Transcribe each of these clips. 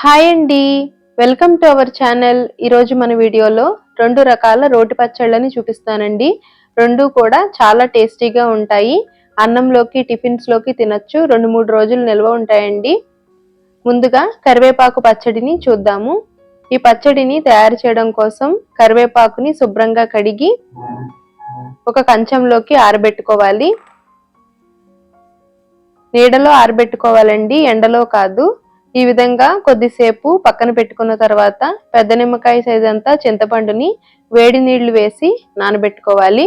Hi అండి. Welcome to our channel. ఈరోజు మన వీడియోలో రెండు రకాల రోటి పచ్చళ్ళని చూపిస్తానండి. రెండు కూడా చాలా టేస్టీగా ఉంటాయి. అన్నంలోకి టిఫిన్స్లోకి తినచ్చు. రెండు మూడు రోజులు నిల్వ ఉంటాయండి. ముందుగా కరివేపాకు పచ్చడిని చూద్దాము. ఈ పచ్చడిని తయారు చేయడం కోసం కరివేపాకుని శుభ్రంగా కడిగి ఒక కంచంలోకి ఆరబెట్టుకోవాలి. నీడలో ఆరబెట్టుకోవాలండి. ఎండలో కాదు. ఈ విధంగా కొద్దిసేపు పక్కన పెట్టుకున్న తర్వాత పెద్ద నిమ్మకాయ సైజ్ అంతా చింతపండుని వేడి నీళ్ళు వేసి నానబెట్టుకోవాలి.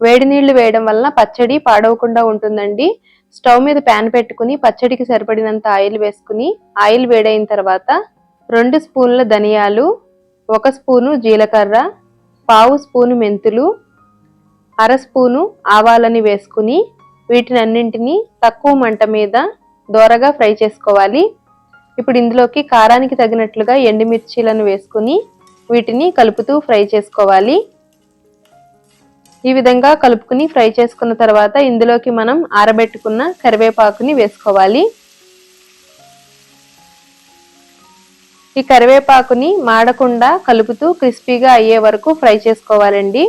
వేడి నీళ్ళు వేయడం వలన పచ్చడి పాడవకుండా ఉంటుందండి. స్టవ్ మీద ప్యాన్ పెట్టుకుని పచ్చడికి సరిపడినంత ఆయిల్ వేసుకుని ఆయిల్ వేడైన తర్వాత రెండు స్పూన్ల ధనియాలు ఒక స్పూను జీలకర్ర పావు స్పూను మెంతులు అర స్పూను ఆవాలని వేసుకుని వీటినన్నింటినీ తక్కువ మంట మీద దోరగా ఫ్రై చేసుకోవాలి. ఇప్పుడు ఇందులోకి కారానికి తగినట్లుగా ఎండుమిర్చీలను వేసుకుని వీటిని కలుపుతూ ఫ్రై చేసుకోవాలి. ఈ విధంగా కలుపుకుని ఫ్రై చేసుకున్న తర్వాత ఇందులోకి మనం ఆరబెట్టుకున్న కరివేపాకుని వేసుకోవాలి. ఈ కరివేపాకుని మాడకుండా కలుపుతూ క్రిస్పీగా అయ్యే వరకు ఫ్రై చేసుకోవాలండి.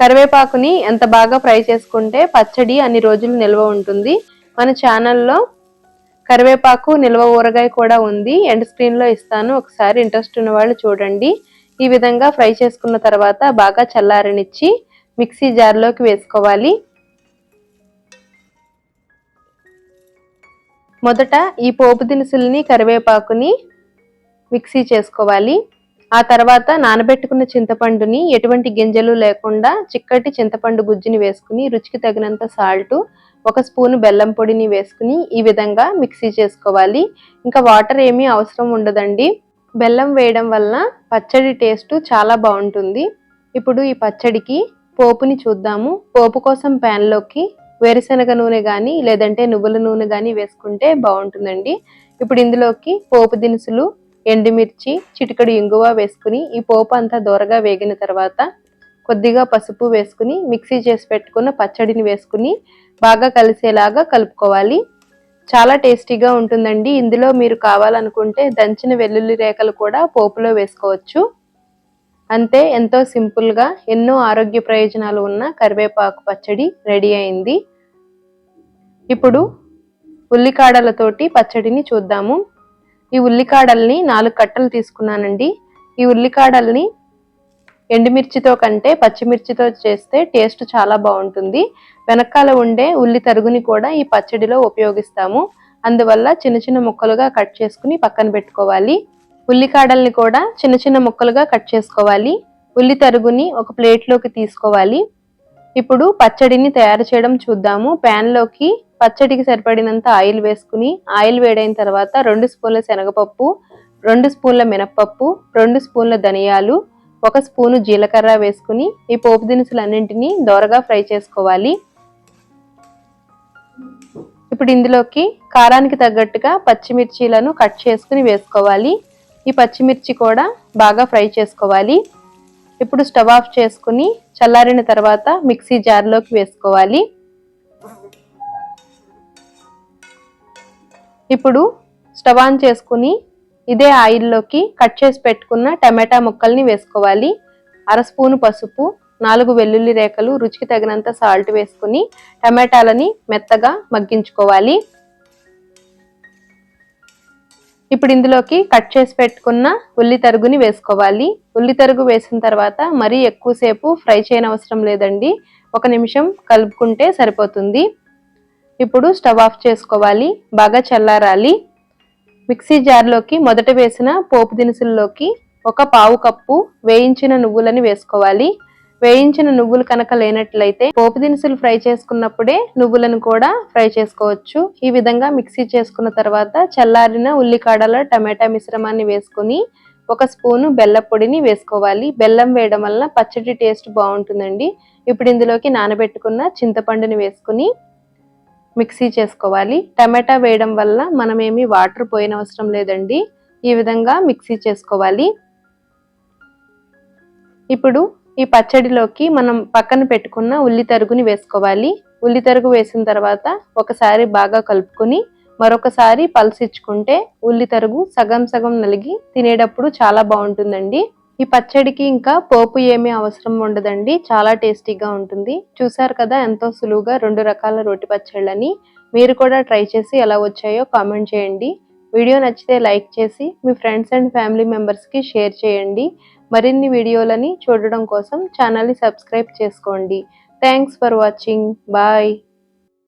కరివేపాకుని ఎంత బాగా ఫ్రై చేసుకుంటే పచ్చడి అన్ని రోజులు నిల్వ ఉంటుంది. మన ఛానల్లో కరివేపాకు నిల్వ ఊరగాయ కూడా ఉంది. ఎండ్ స్క్రీన్లో ఇస్తాను. ఒకసారి ఇంట్రెస్ట్ ఉన్న వాళ్ళు చూడండి. ఈ విధంగా ఫ్రై చేసుకున్న తర్వాత బాగా చల్లారనిచ్చి మిక్సీ జార్లోకి వేసుకోవాలి. మొదట ఈ పోపు దినుసుల్ని కరివేపాకుని మిక్సీ చేసుకోవాలి. ఆ తర్వాత నానబెట్టుకున్న చింతపండుని ఎటువంటి గింజలు లేకుండా చిక్కటి చింతపండు గుజ్జుని వేసుకుని రుచికి తగినంత సాల్టు ఒక స్పూన్ బెల్లం పొడిని వేసుకుని ఈ విధంగా మిక్సీ చేసుకోవాలి. ఇంకా వాటర్ ఏమీ అవసరం ఉండదండి. బెల్లం వేయడం వలన పచ్చడి టేస్ట్ చాలా బాగుంటుంది. ఇప్పుడు ఈ పచ్చడికి పోపుని చూద్దాము. పోపు కోసం ప్యాన్లోకి వేరుశనగ నూనె కానీ లేదంటే నువ్వుల నూనె కానీ వేసుకుంటే బాగుంటుందండి. ఇప్పుడు ఇందులోకి పోపు దినుసులు ఎండుమిర్చి చిటికడు ఇంగువ వేసుకుని ఈ పోపు అంతా దూరగా వేగిన తర్వాత కొద్దిగా పసుపు వేసుకుని మిక్సీ చేసి పెట్టుకున్న పచ్చడిని వేసుకుని బాగా కలిసేలాగా కలుపుకోవాలి. చాలా టేస్టీగా ఉంటుందండి. ఇందులో మీరు కావాలనుకుంటే దంచిన వెల్లుల్లి రేఖలు కూడా పోపులో వేసుకోవచ్చు. అంతే ఎంతో సింపుల్గా ఎన్నో ఆరోగ్య ప్రయోజనాలు ఉన్న కరివేపాకు పచ్చడి రెడీ అయింది. ఇప్పుడు ఉల్లికాడలతోటి పచ్చడిని చూద్దాము. ఈ ఉల్లికాడల్ని నాలుగు కట్టలు తీసుకున్నానండి. ఈ ఉల్లికాడల్ని ఎండుమిర్చితో కంటే పచ్చిమిర్చితో చేస్తే టేస్ట్ చాలా బాగుంటుంది. వెనకాల ఉండే ఉల్లి తరుగుని కూడా ఈ పచ్చడిలో ఉపయోగిస్తాము. అందువల్ల చిన్న చిన్న ముక్కలుగా కట్ చేసుకుని పక్కన పెట్టుకోవాలి. ఉల్లికాడల్ని కూడా చిన్న చిన్న ముక్కలుగా కట్ చేసుకోవాలి. ఉల్లి తరుగుని ఒక ప్లేట్లోకి తీసుకోవాలి. ఇప్పుడు పచ్చడిని తయారు చేయడం చూద్దాము. ప్యాన్లోకి పచ్చడికి సరిపడినంత ఆయిల్ వేసుకుని ఆయిల్ వేడైన తర్వాత రెండు స్పూన్ల శనగపప్పు రెండు స్పూన్ల మినప్పప్పు రెండు స్పూన్ల ధనియాలు ఒక స్పూను జీలకర్ర వేసుకుని ఈ పోపు దినుసులన్నింటినీ దోరగా ఫ్రై చేసుకోవాలి. ఇప్పుడు ఇందులోకి కారానికి తగ్గట్టుగా పచ్చిమిర్చీలను కట్ చేసుకుని వేసుకోవాలి. ఈ పచ్చిమిర్చి కూడా బాగా ఫ్రై చేసుకోవాలి. ఇప్పుడు స్టవ్ ఆఫ్ చేసుకుని చల్లారిన తర్వాత మిక్సీ జార్లోకి వేసుకోవాలి. ఇప్పుడు స్టవ్ ఆన్ చేసుకుని ఇదే ఆయిల్లోకి కట్ చేసి పెట్టుకున్న టమాటా ముక్కల్ని వేసుకోవాలి. అర స్పూను పసుపు నాలుగు వెల్లుల్లి రేఖలు రుచికి తగినంత సాల్ట్ వేసుకుని టమాటాలని మెత్తగా మగ్గించుకోవాలి. ఇప్పుడు ఇందులోకి కట్ చేసి పెట్టుకున్న ఉల్లి తరుగుని వేసుకోవాలి. ఉల్లి తరుగు వేసిన తర్వాత మరీ ఎక్కువసేపు ఫ్రై చేయనవసరం లేదండి. ఒక నిమిషం కలుపుకుంటే సరిపోతుంది. ఇప్పుడు స్టవ్ ఆఫ్ చేసుకోవాలి. బాగా చల్లారాలి. మిక్సీ జార్లోకి మొదట వేసిన పోపు దినుసుల్లోకి ఒక పావు కప్పు వేయించిన నువ్వులని వేసుకోవాలి. వేయించిన నువ్వులు కనుక లేనట్లయితే పోపు దినుసులు ఫ్రై చేసుకున్నప్పుడే నువ్వులను కూడా ఫ్రై చేసుకోవచ్చు. ఈ విధంగా మిక్సీ చేసుకున్న తర్వాత చల్లారిన ఉల్లికాడల టమాటా మిశ్రమాన్ని వేసుకుని ఒక స్పూను బెల్ల పొడిని వేసుకోవాలి. బెల్లం వేయడం వల్ల పచ్చడి టేస్ట్ బాగుంటుందండి. ఇప్పుడు ఇందులోకి నానబెట్టుకున్న చింతపండుని వేసుకుని మిక్సీ చేసుకోవాలి. టమాటా వేయడం వల్ల మనమేమి వాటర్ పోయినవసరం లేదండి. ఈ విధంగా మిక్సీ చేసుకోవాలి. ఇప్పుడు ఈ పచ్చడిలోకి మనం పక్కన పెట్టుకున్న ఉల్లి తరుగుని వేసుకోవాలి. ఉల్లి తరుగు వేసిన తర్వాత ఒకసారి బాగా కలుపుకొని మరొకసారి పల్సిచ్చుకుంటే ఉల్లి తరుగు సగం సగం నలిగి తినేటప్పుడు చాలా బాగుంటుందండి. ఈ పచ్చడికి ఇంకా పోపు ఏమీ అవసరం ఉండదండి. చాలా టేస్టీగా ఉంటుంది. చూసారు కదా ఎంతో సులువుగా రెండు రకాల రోటి పచ్చళ్ళని. మీరు కూడా ట్రై చేసి ఎలా వచ్చాయో కామెంట్ చేయండి. వీడియో నచ్చితే లైక్ చేసి మీ ఫ్రెండ్స్ అండ్ ఫ్యామిలీ మెంబర్స్కి షేర్ చేయండి. మరిన్ని వీడియోలని చూడడం కోసం ఛానల్ని సబ్స్క్రైబ్ చేసుకోండి. Thanks for watching. బాయ్.